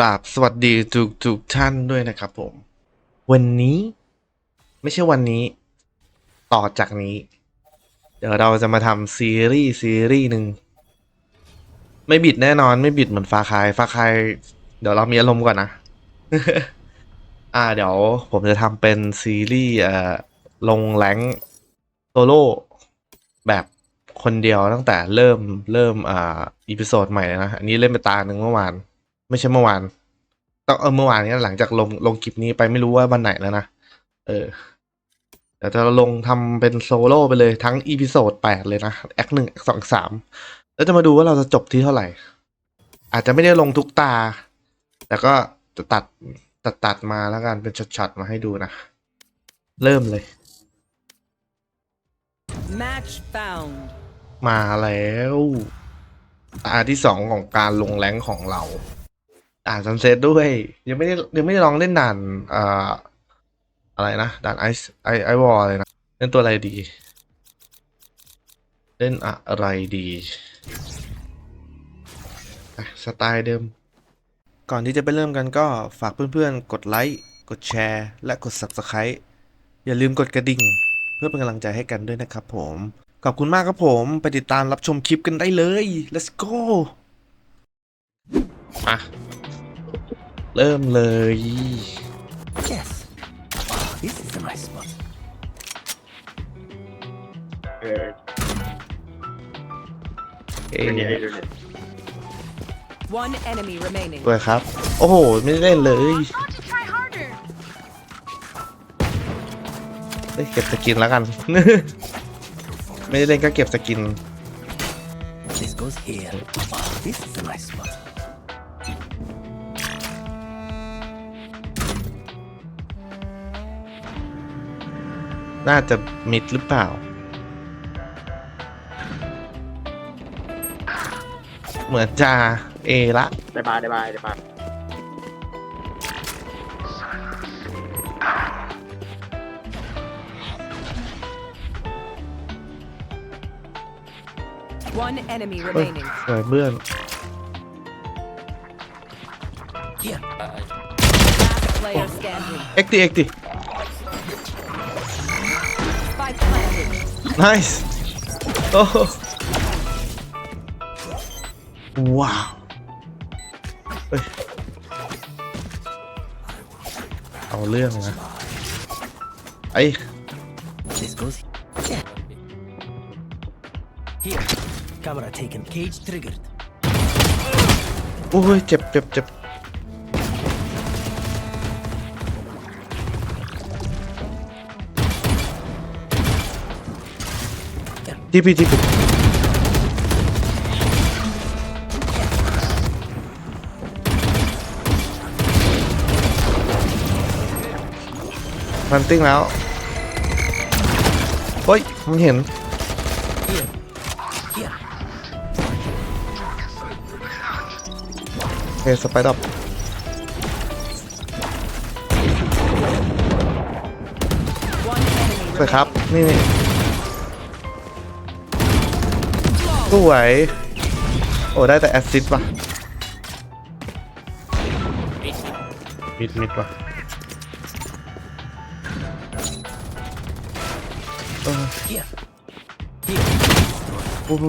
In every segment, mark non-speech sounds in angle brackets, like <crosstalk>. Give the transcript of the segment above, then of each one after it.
ราบสวัสดีทุกทุกท่านด้วยนะครับผม วันนี้ไม่ใช่วันนี้ ต่อจากนี้ เดี๋ยวเราจะมาทำซีรีส์ซีรีส์หนึ่งไม่บิดแน่นอนไม่บิดเหมือนฟาคายฟาคายเดี๋ยวเรามีอารมณ์ก่อนนะ อ่าเดี๋ยวผมจะทำเป็นซีรีส์เอ่อลงแรงโซโล่แบบคนเดียวตั้งแต่เริ่มเริ่มอ่าอีพิโซดใหม่นะ อันนี้เล่นไปตาหนึ่งเมื่อวาน ไม่ใช่เมื่อวานต้องเออเมื่อวานนี้หลังจากลงลงคลิปนี้ไปไม่รู้ว่าวันไหนแล้วนะ เออเดี๋ยวจะลงทำเป็นโซโล่ไปเลยทั้งอีพิโซดแปดเลยนะแอคหนึ่งแอคสองสามแล้วจะมาดูว่าเราจะจบที่เท่าไหร่ อาจจะไม่ได้ลงทุกตา แต่ก็จะตัดตัดตัดมาแล้วกันเป็นช็อตๆมาให้ดูนะ เริ่มเลย Match found. มาแล้ว ตาที่สองของการลงแรงค์ของเรา อ่านซันเซ็ตด้วย ยังไม่ได้ยังไม่ได้ลองเล่นด่านอ่าอะไรนะด่านไอซ์ไอไอวอลเลยนะ เล่นตัวอะไรดี เล่นอะไรดีอะสไตล์เดิม ก่อนที่จะไปเริ่มกันก็ฝากเพื่อนๆ กดไลค์ กดแชร์ และกด Subscribe อย่าลืมกดกระดิ่ง เพื่อเป็นกำลังใจให้กันด้วยนะครับผม ขอบคุณมากครับผม ไปติดตามรับชมคลิปกันได้เลย let's go มา เริ่มเลย Yes. Wow, this is a nice spot. เออเอ๊ะดูนี่ดูนี่ One enemy remaining. สวยครับ โอ้โห ไม่ได้เล่นเลย Thought to try harder. เอ้ยเก็บสกินแล้วกัน ไม่ได้เล่นก็เก็บสกิน This goes here. Wow, this is a nice spot. น่าจะมิดหรือเปล่า เหมือนจะเอละได้บายได้บายได้บาย One enemy เฮ้ย remaining. สวยเบื่อน Here. Last player standing. เอ็กตีเอ็กตี nice โอ้โหว้าวเฮ้ยเอาเรื่องนะไอ้ This goes here. Here. Camera taken. Cage triggered. โอ้ยเจ็บเจ็บเจ็บ ทีพีทีพีมันติ้งแล้วเฮ้ยมันเห็น Here. Here. โอเคสไปดับ One enemy สวยครับ นี่นี่ สวย โอ้ได้แต่แอสซิสต์ว่ะมิดมิดว่ะเออ Here. Here. โอ้โห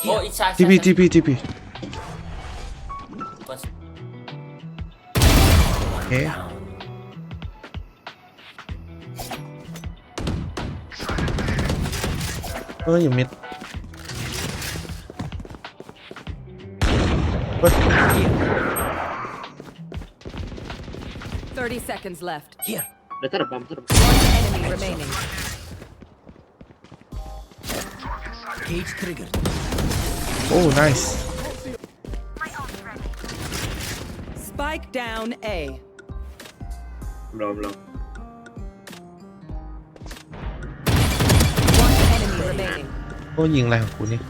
โอ้อีกชาทีพีทีพีทีพีโอเค เอออยู่มิดเฮ้ย30 seconds left. Here. เดี๋ยวถ้าดับบอมถ้าดับ One enemy remaining. Cage triggered. โอ้ nice Spike down A. รอ remaining. โอ้ยิงอะไรของกูนี่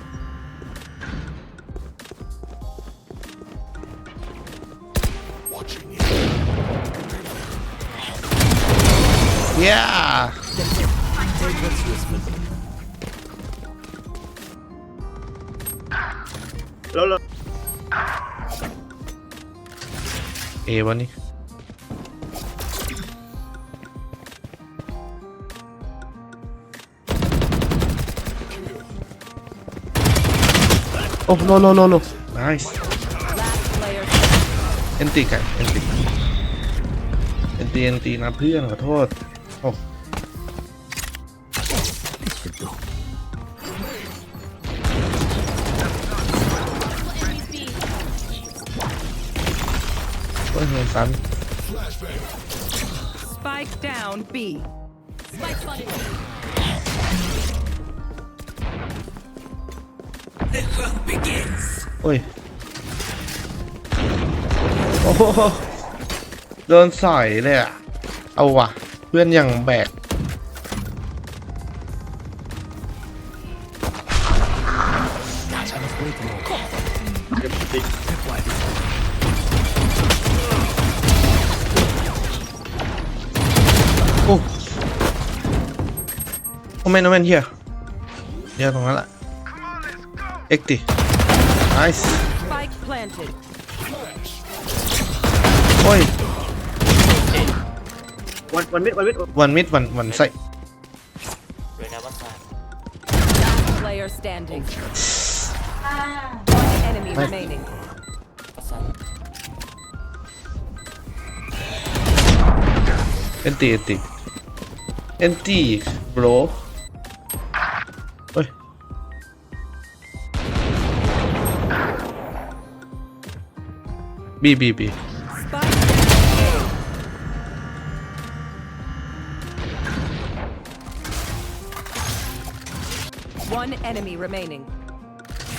Yeah Take what's useful. แล้วแล้วเอวะนี่ โอ้โลโลโลโล nice Last player เอนติกันเอนติเอนติเอนตินะเพื่อนขอโทษ โอ้ This should do. โอ้ยเงินตัน Spike down B. โอ้ย โอ้โหโดนสอยเลยอะเอาว่ะเพื่อนอย่างแบก โอ้โอเมนโอเมนเฮียเฮียตรงนั้นแหละ เอ็กติไนส์ Spike planted. โอ้ยวันวันมิดวันมิดวันมิดวันวันใส่ Last player standing. One enemy remaining. เอนติ บีบีบี Spike down A. One enemy remaining.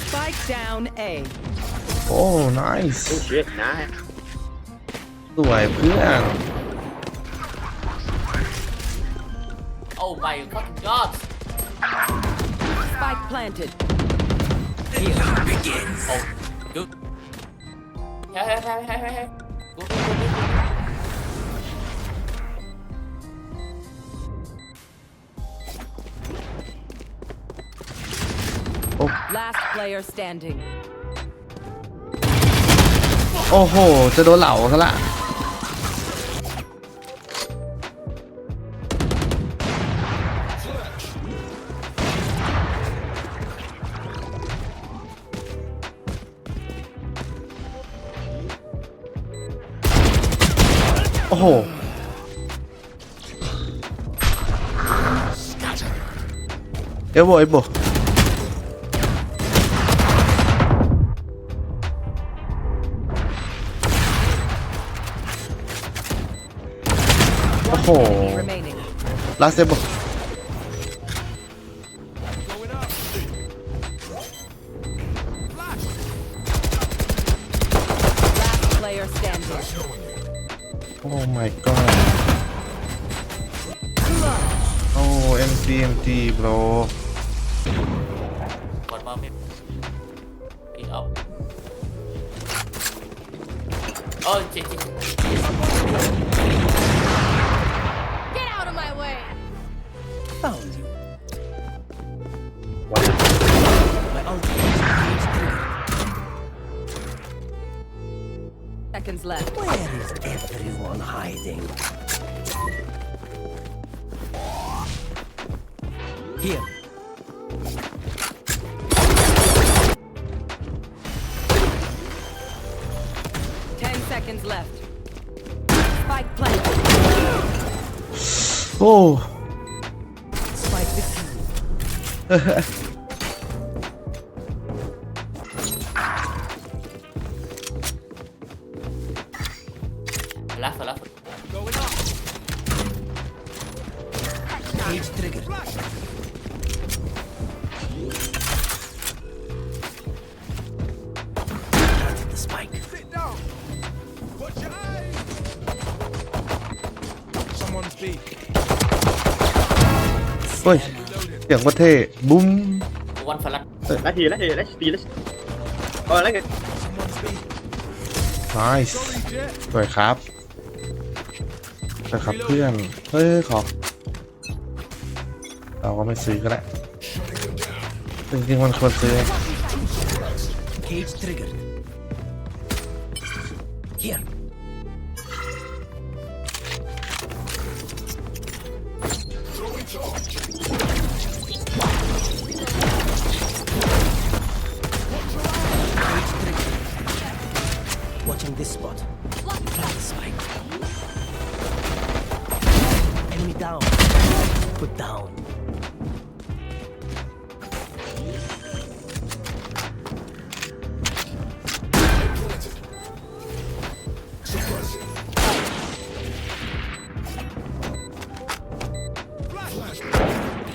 Spike down A. โอ้ไนส์โอ้เชิดนะสวยเพื่อน Oh my fucking god! Spike planted. Oh, good. Hey, hey, hey, hey, hey, hey. Go, go, go, go, go. Last player standing. โอ้โห จะโดนเหล่าซะละ อ้โห เอโบเอโบโอ้โห Enemy remaining. ลาสเอโบ my god. โอ้ MT MT bro Seconds left. Where is everyone hiding? Here. Ten seconds left. Spike planted. โอ้ Spike defused. <laughs> เฮ้ยเสียงว่าเท่บุ้ม One flash. ละทีละทีละทีละทีเออแล้วไง nice สวยครับสวยครับเพื่อน เฮ้ย ขอ เราก็ไม่ซื้อก็ได้ จริงๆมันควรซื้อ Cage triggered. Here. Charge.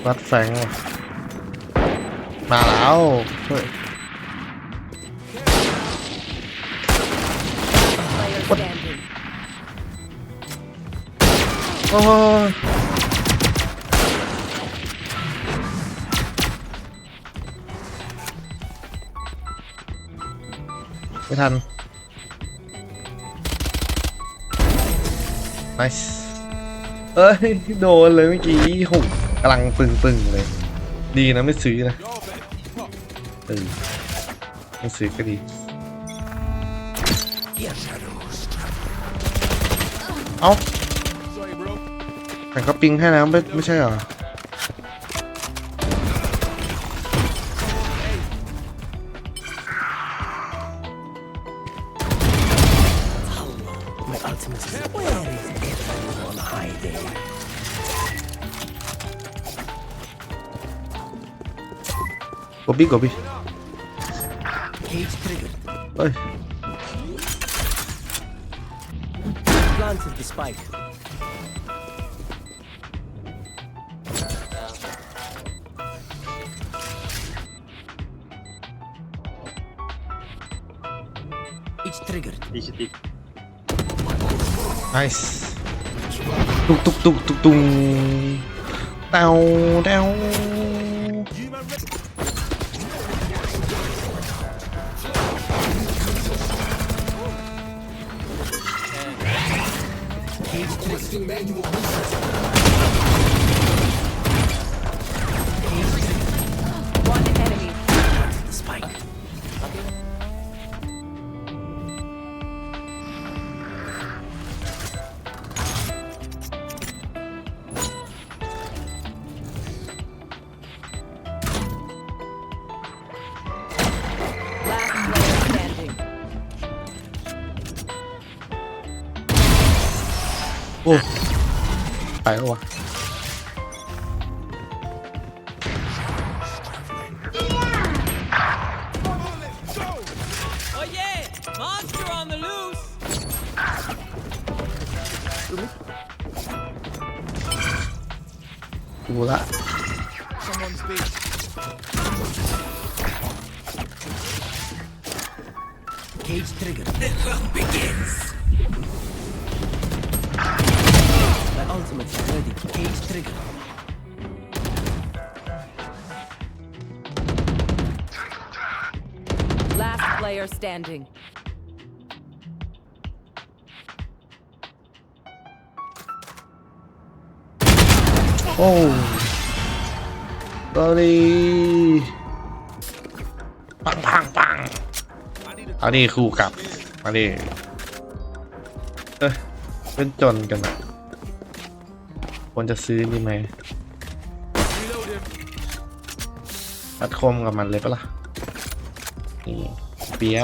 วัดแฟงว่ะมาแล้วเฮ้ย Player standing. โอ้ยไม่ทัน nice เอ้ย โดนเลยเมื่อกี้โห กำลังตึงๆเลย ดีนะไม่ซื้อนะเออไม่ซื้อก็ดี เอ้าแต่ก็ปิงให้แล้วไม่ไม่ใช่เหรอ บบี้ Cage triggered. เฮ้ย Planted the spike. It's triggered. ดีสติ nice ตุกตุกตุกตุ กตุง ไปแล้ววะ Oh yeah! Monster on the loose! ดูละ Last player standing. โอ้ตอนนี้ปังปังปังอันนี้คู่กลับอันนี้เอ้ยเป็นจนกันอะ ควรจะซื้อดีไหมตัดคมกับมันเลยปะล่ะ นี่เปีย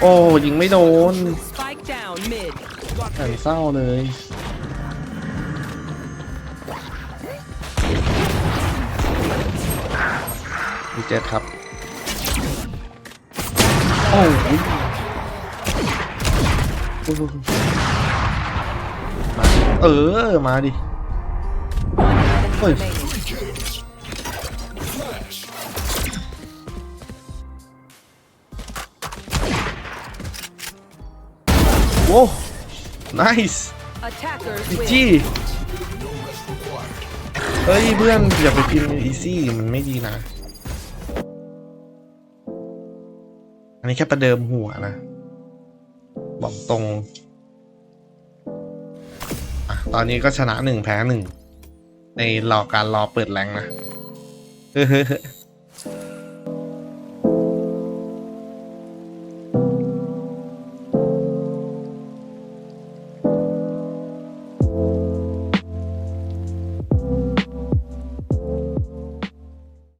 โอ้ยิงไม่โดนแอนเศร้าเลยดีเจ็ดครับ อ้ยโอ้โหเออ มาดิ Enemy Oi. remaining. Wow, nice Attackers จีจีเฮ้ยเพื่อนอย่าไปกินอีซี่มันไม่ดีนะ นนี้แค่ประเดิมหัวนะ บอกตรงอะตอนนี้ก็ชนะหนึ่งแพ้หนึ่งในรอการรอเปิดแรงนะ